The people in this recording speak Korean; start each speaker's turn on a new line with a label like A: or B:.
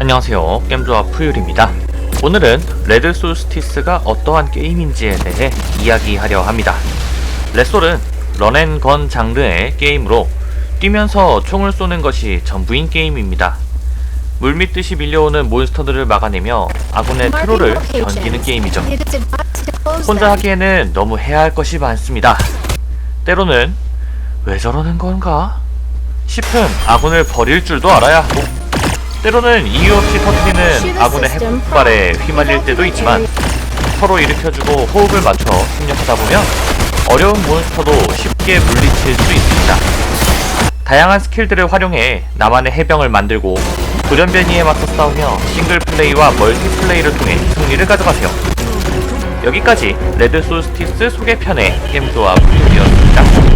A: 안녕하세요. 게임조합 푸율입니다. 오늘은 레드 솔스티스가 어떠한 게임인지에 대해 이야기하려 합니다. 레솔은 런앤건 장르의 게임으로 뛰면서 총을 쏘는 것이 전부인 게임입니다. 물밀듯이 밀려오는 몬스터들을 막아내며 아군의 트롤을 견디는 게임이죠. 혼자 하기에는 너무 해야 할 것이 많습니다. 때로는 왜 저러는 건가? 싶은 아군을 버릴 줄도 알아야 하고 때로는 이유 없이 터뜨리는 아군의 핵 폭발에 휘말릴 때도 있지만 서로 일으켜주고 호흡을 맞춰 협력하다 보면 어려운 몬스터도 쉽게 물리칠 수 있습니다. 다양한 스킬들을 활용해 나만의 해병을 만들고 돌연변이에 맞서 싸우며 싱글 플레이와 멀티 플레이를 통해 승리를 가져가세요. 여기까지 레드 솔스티스 소개편의 게임조합 이었습니다.